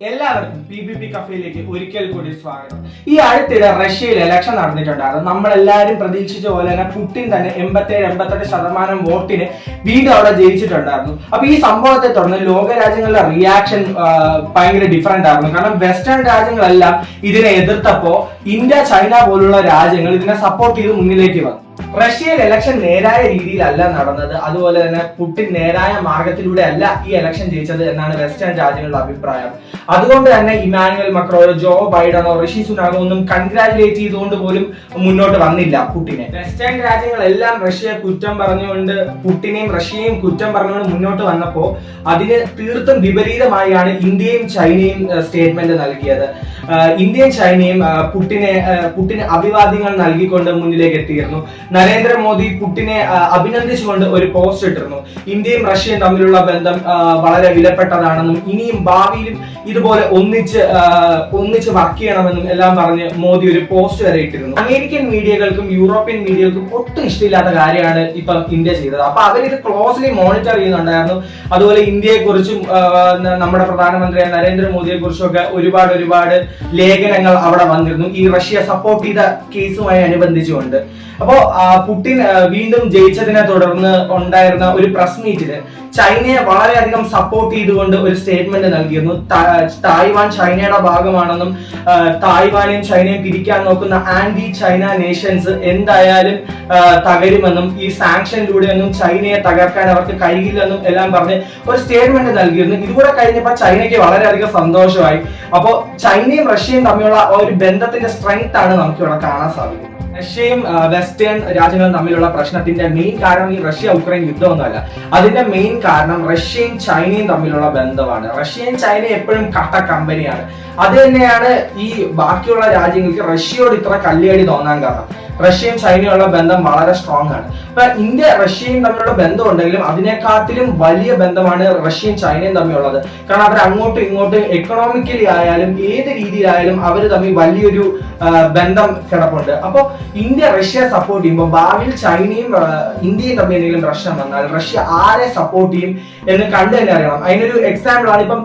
എല്ലാവർക്കും P B P കഫയിലേക്ക് ഒരിക്കൽ കൂടി സ്വാഗതം. ഈ അടുത്തിടെ റഷ്യയിൽ ഇലക്ഷൻ നടന്നിട്ടുണ്ടായിരുന്നു. നമ്മളെല്ലാവരും പ്രതീക്ഷിച്ച പോലെ തന്നെ പുട്ടിൻ തന്നെ എൺപത്തേഴ് എൺപത്തെട്ട് ശതമാനം വോട്ടിന് വീണ്ടും അവിടെ ജയിച്ചിട്ടുണ്ടായിരുന്നു. അപ്പൊ ഈ സംഭവത്തെ തുടർന്ന് ലോക രാജ്യങ്ങളുടെ റിയാക്ഷൻ ഭയങ്കര ഡിഫറെന്റ് ആയിരുന്നു. കാരണം വെസ്റ്റേൺ രാജ്യങ്ങളെല്ലാം ഇതിനെ എതിർത്തപ്പോ ഇന്ത്യ ചൈന പോലുള്ള രാജ്യങ്ങൾ ഇതിനെ സപ്പോർട്ട് ചെയ്ത് മുന്നിലേക്ക് വന്നു. റഷ്യയിൽ ഇലക്ഷൻ നേരായ രീതിയിലല്ല നടന്നത്. അതുപോലെ തന്നെ പുടിൻ നേരായ മാർഗത്തിലൂടെ അല്ല ഈ ഇലക്ഷൻ ജയിച്ചത് എന്നാണ് വെസ്റ്റേൺ രാജ്യങ്ങളുടെ അഭിപ്രായം. അതുകൊണ്ട് തന്നെ ഇമാനുവൽ മക്രോയോ ജോ ബൈഡനോ ഋഷി സുനാഗോ ഒന്നും കൺഗ്രാജുലേറ്റ് ചെയ്തുകൊണ്ട് പോലും മുന്നോട്ട് വന്നില്ല പുടിനെ. വെസ്റ്റേൺ രാജ്യങ്ങളെല്ലാം റഷ്യയെ കുറ്റം പറഞ്ഞുകൊണ്ട് പുടിനെയും റഷ്യയെയും കുറ്റം പറഞ്ഞുകൊണ്ട് മുന്നോട്ട് വന്നപ്പോ അതിന് തീർത്തും വിപരീതമായാണ് ഇന്ത്യയും ചൈനയും സ്റ്റേറ്റ്മെന്റ് നൽകിയത്. ഇന്ത്യയും ചൈനയും പുട്ടിനെ പുട്ടിന് അഭിവാദ്യങ്ങൾ നൽകിക്കൊണ്ട് മുന്നിലേക്ക് എത്തിയിരുന്നു. നരേന്ദ്രമോദി ആഹ് അഭിനന്ദിച്ചുകൊണ്ട് ഒരു പോസ്റ്റ് ഇട്ടിരുന്നു. ഇന്ത്യയും റഷ്യയും തമ്മിലുള്ള ബന്ധം വളരെ വിലപ്പെട്ടതാണെന്നും ഇനിയും ഭാവിയിലും ഇതുപോലെ ഒന്നിച്ച് ഒന്നിച്ച് വർക്ക് ചെയ്യണമെന്നും എല്ലാം പറഞ്ഞ് മോദി ഒരു പോസ്റ്റ് വരെ ഇട്ടിരുന്നു. അമേരിക്കൻ മീഡിയകൾക്കും യൂറോപ്യൻ മീഡിയകൾക്കും ഒട്ടും ഇഷ്ടമില്ലാത്ത കാര്യമാണ് ഇപ്പം ഇന്ത്യ ചെയ്തത്. അപ്പൊ അവരിത് ക്ലോസ്ലി മോണിറ്റർ ചെയ്യുന്നുണ്ടായിരുന്നു. അതുപോലെ ഇന്ത്യയെ കുറിച്ചും നമ്മുടെ പ്രധാനമന്ത്രിയായ നരേന്ദ്രമോദിയെ കുറിച്ചും ഒക്കെ ഒരുപാട് ഒരുപാട് ലേഖനങ്ങൾ അവിടെ വന്നിരുന്നു. ഈ റഷ്യ സപ്പോർട്ട് ചെയ്ത കേസുമായി അനുബന്ധിച്ചുകൊണ്ട്. അപ്പോ പുട്ടിൻ പുടിൻ വീണ്ടും ജയിച്ചതിനെ തുടർന്ന് ഉണ്ടായിരുന്ന ഒരു പ്രസ് മീറ്റിൽ ചൈനയെ വളരെയധികം സപ്പോർട്ട് ചെയ്തുകൊണ്ട് ഒരു സ്റ്റേറ്റ്മെന്റ് നൽകിയിരുന്നു. തായ്വാൻ ചൈനയുടെ ഭാഗമാണെന്നും തായ്വാനെയും ചൈനയും പിരിക്കാൻ നോക്കുന്ന ആന്റി ചൈന നേഷൻസ് എന്തായാലും തകരുമെന്നും ഈ സാങ്ഷനിലൂടെ ഒന്നും ചൈനയെ തകർക്കാൻ അവർക്ക് കഴിയില്ലെന്നും എല്ലാം പറഞ്ഞ് ഒരു സ്റ്റേറ്റ്മെന്റ് നൽകിയിരുന്നു. ഇതുകൂടെ കഴിഞ്ഞപ്പോൾ ചൈനയ്ക്ക് വളരെയധികം സന്തോഷമായി. അപ്പോൾ ചൈനയും റഷ്യയും തമ്മിലുള്ള ഒരു ബന്ധത്തിന്റെ സ്ട്രെങ്ത് ആണ് നമുക്കിവിടെ കാണാൻ സാധിക്കുന്നത്. റഷ്യയും വെസ്റ്റേൺ രാജ്യങ്ങളും തമ്മിലുള്ള പ്രശ്നത്തിന്റെ മെയിൻ കാരണം ഈ റഷ്യ ഉക്രൈൻ യുദ്ധമൊന്നുമല്ല. അതിന്റെ മെയിൻ കാരണം റഷ്യയും ചൈനയും തമ്മിലുള്ള ബന്ധമാണ്. റഷ്യയും ചൈനയും എപ്പോഴും കട്ട കമ്പനിയാണ് അത് തന്നെയാണ് ഈ ബാക്കിയുള്ള രാജ്യങ്ങൾക്ക് റഷ്യയോട് ഇത്ര കല്ലേടി തോന്നാൻ കാരണം. റഷ്യയും ചൈനയുള്ള ബന്ധം വളരെ സ്ട്രോങ് ആണ്. അപ്പൊ ഇന്ത്യ റഷ്യയും തമ്മിലുള്ള ബന്ധം ഉണ്ടെങ്കിലും അതിനെക്കാട്ടിലും വലിയ ബന്ധമാണ് റഷ്യയും ചൈനയും തമ്മിലുള്ളത്. കാരണം അവർ അങ്ങോട്ടും ഇങ്ങോട്ടും എക്കണോമിക്കലി ആയാലും ഏത് രീതിയിലായാലും അവർ തമ്മിൽ വലിയൊരു ബന്ധം കിടപ്പുണ്ട്. അപ്പോൾ ഇന്ത്യ റഷ്യയെ സപ്പോർട്ട് ചെയ്യുമ്പോൾ ഭാവിയിൽ ചൈനയും ഇന്ത്യയും തമ്മിൽ എന്തെങ്കിലും പ്രശ്നം വന്നാൽ റഷ്യ ആരെ സപ്പോർട്ട് ചെയ്യും എന്ന് കണ്ടു തന്നെ അറിയണം. അതിനൊരു എക്സാമ്പിൾ ആണ് ഇപ്പം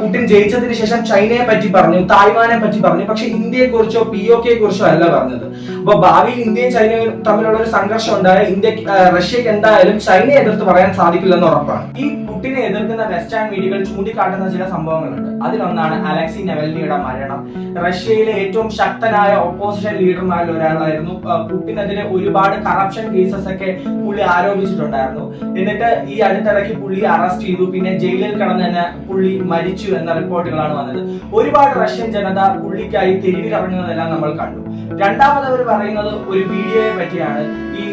പുട്ടിൻ ജയിച്ചതിന് ശേഷം ചൈനയെ പറ്റി പറഞ്ഞു തായ്വാനെ പറ്റി പറഞ്ഞു. പക്ഷെ ഇന്ത്യയെ കുറിച്ചോ പി ഒ കെ കുറിച്ചോ അല്ല പറഞ്ഞത്. അപ്പൊ ഭാവിയിൽ ഇന്ത്യയും ചൈനയും തമ്മിലുള്ള ഒരു സംഘർഷം ഉണ്ടായ ഇന്ത്യ റഷ്യക്ക് എന്തായാലും ചൈനയെ എതിർത്ത് പറയാൻ സാധിക്കില്ലെന്ന് ഉറപ്പാണ്. ഈ പുട്ടിനെ എതിർക്കുന്ന വെസ്റ്റേൺ മീഡിയകൾ ചൂണ്ടിക്കാട്ടുന്ന ചില സംഭവങ്ങളുണ്ട്. അതിലൊന്നാണ് അലക്സി നെവൽനിയുടെ മരണം. റഷ്യയിലെ ഏറ്റവും ശക്തനായ ഓപ്പോസിഷൻ ലീഡർമാരിൽ ഒരാളായിരുന്നു. പുട്ടിനെതിരെ ഒരുപാട് കറപ്ഷൻ കേസസ് ഒക്കെ പുള്ളി ആരോപിച്ചിട്ടുണ്ടായിരുന്നു. എന്നിട്ട് ഈ അടുത്തിടയ്ക്ക് പുള്ളി അറസ്റ്റ് ചെയ്തു. പിന്നെ ജയിലിൽ കടന്ന് തന്നെ പുള്ളി മരിച്ചു എന്ന റിപ്പോർട്ടുകളാണ് വന്നത്. ഒരുപാട് റഷ്യൻ ജനത പുള്ളിക്കായി തെരുവിലിറങ്ങുന്നതെല്ലാം നമ്മൾ കണ്ടു. രണ്ടാമത് അവർ പറയുന്നത് ഒരു വീഡിയോയെ പറ്റിയാണ്. ഈ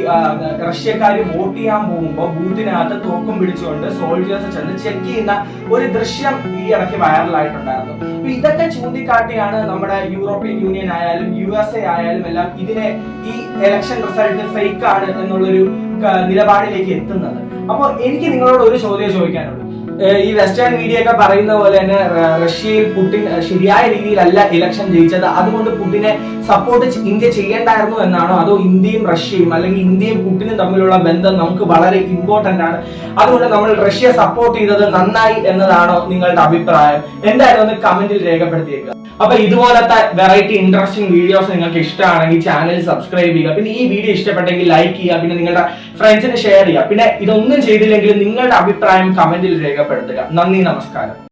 റഷ്യക്കാർ വോട്ട് ചെയ്യാൻ പോകുമ്പോൾ ബൂത്തിനകത്ത് തോക്കും പിടിച്ചുകൊണ്ട് സോൾജേഴ്സ് ചെന്ന് ചെക്ക് ചെയ്യുന്ന ഒരു ദൃശ്യം ഈ ഇടയ്ക്ക് വൈറലായിട്ടുണ്ടായിരുന്നു അപ്പൊ ഇതൊക്കെ ചൂണ്ടിക്കാട്ടിയാണ് നമ്മുടെ യൂറോപ്യൻ യൂണിയൻ ആയാലും യു എസ് എ ആയാലും എല്ലാം ഇതിനെ ഈ ഇലക്ഷൻ റിസൾട്ട് ഫേക്ക് ആണ് എന്നുള്ളൊരു നിലപാടിലേക്ക് എത്തുന്നത്. അപ്പോൾ എനിക്ക് നിങ്ങളോട് ഒരു ചോദ്യം ചോദിക്കാനുള്ളൂ ഈ വെസ്റ്റേൺ മീഡിയ ഒക്കെ പറയുന്ന പോലെ തന്നെ റഷ്യയിൽ പുടിൻ ശരിയായ രീതിയിലല്ല ഇലക്ഷൻ ജയിച്ചത്. അതുകൊണ്ട് പുടിനെ സപ്പോർട്ട് ഇന്ത്യ ചെയ്യേണ്ടായിരുന്നു എന്നാണോ? അതോ ഇന്ത്യയും റഷ്യയും അല്ലെങ്കിൽ ഇന്ത്യയും പുടിനും തമ്മിലുള്ള ബന്ധം നമുക്ക് വളരെ ഇമ്പോർട്ടന്റ് ആണ്. അതുകൊണ്ട് നമ്മൾ റഷ്യ സപ്പോർട്ട് ചെയ്തത് നന്നായി എന്നതാണോ നിങ്ങളുടെ അഭിപ്രായം? എന്തായാലും ഒന്ന് കമന്റിൽ രേഖപ്പെടുത്തിയേക്കുക. അപ്പൊ ഇതുപോലത്തെ വെറൈറ്റി ഇൻട്രസ്റ്റിംഗ് വീഡിയോസ് നിങ്ങൾക്ക് ഇഷ്ടമാണെങ്കിൽ ചാനൽ സബ്സ്ക്രൈബ് ചെയ്യുക. പിന്നെ ഈ വീഡിയോ ഇഷ്ടപ്പെട്ടെങ്കിൽ ലൈക്ക് ചെയ്യുക. പിന്നെ നിങ്ങളുടെ ഫ്രണ്ട്സിന് ഷെയർ ചെയ്യുക. പിന്നെ ഇതൊന്നും ചെയ്തില്ലെങ്കിൽ നിങ്ങളുടെ അഭിപ്രായം കമന്റിൽ രേഖപ്പെടുത്തുക. നന്ദി നമസ്കാരം.